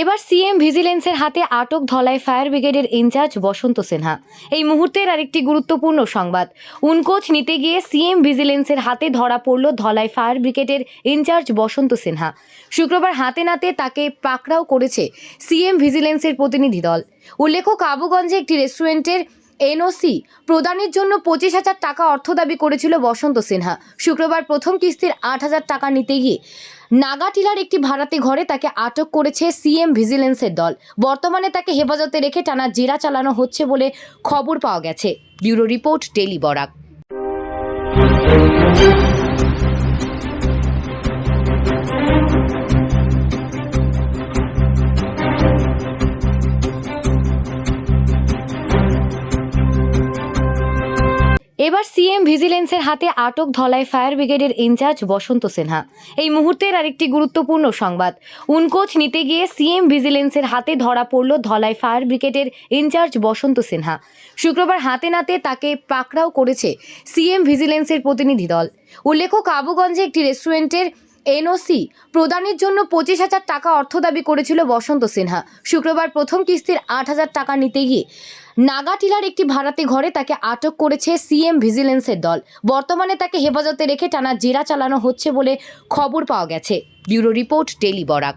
এবার সিএম ভিজিলেন্সের হাতে আটক ধলায় ফায়ার ব্রিগেডের ইনচার্জ বসন্ত সিনহা। এই মুহূর্তের আরেকটি গুরুত্বপূর্ণ সংবাদ। উনকোচ নিতে গিয়ে সিএম ভিজিলেন্সের হাতে ধরা পড়ল ধলাই ফায়ার ব্রিগেডের ইনচার্জ বসন্ত সিনহা। শুক্রবার হাতে নাতে তাকে পাকড়াও করেছে সিএম ভিজিলেন্সের প্রতিনিধি দল। উল্লেখ্য, কাবুগঞ্জে একটি রেস্টুরেন্টের এনওসি প্রদানের জন্য পঁচিশ হাজার টাকা অর্থ দাবি করেছিল বসন্ত সিনহা। শুক্রবার প্রথম কিস্তির আট হাজার টাকা নিতে গিয়ে নাগাটিলার একটি ভাড়াতে ঘরে তাকে আটক করেছে সিএম ভিজিলেন্সের দল। বর্তমানে তাকে হেফাজতে রেখে টানা জেরা চালানো হচ্ছে বলে খবর পাওয়া গেছে। Bureau report Daily Barak. এবার সিএম ভিজিলেন্সের হাতে আটক ধলাই ফায়ার ব্রিগেডের ইনচার্জ বসন্ত সিনহা। এই মুহূর্তের আরেকটি গুরুত্বপূর্ণ সংবাদ। উনকোচ নিতে গিয়ে সিএম ভিজিলেন্সের হাতে ধরা পড়ল ধলাই ফায়ার ব্রিগেডের ইনচার্জ বসন্ত সিনহা। শুক্রবার হাতে নাতে তাকে পাকড়াও করেছে সিএম ভিজিলেন্সের প্রতিনিধি দল। উল্লেখ্য, কাবুগঞ্জে একটি রেস্টুরেন্টের এনওসি প্রদানের জন্য পঁচিশ হাজার টাকা অর্থ দাবি করেছিল বসন্ত সিনহা। শুক্রবার প্রথম কিস্তির আট হাজার টাকা নিতে গিয়ে নাগাটিলার একটি ভাড়াতে ঘরে তাকে আটক করেছে সিএম ভিজিলেন্সের দল। বর্তমানে তাকে হেফাজতে রেখে টানা জেরা চালানো হচ্ছে বলে খবর পাওয়া গেছে। Bureau report Daily Barak.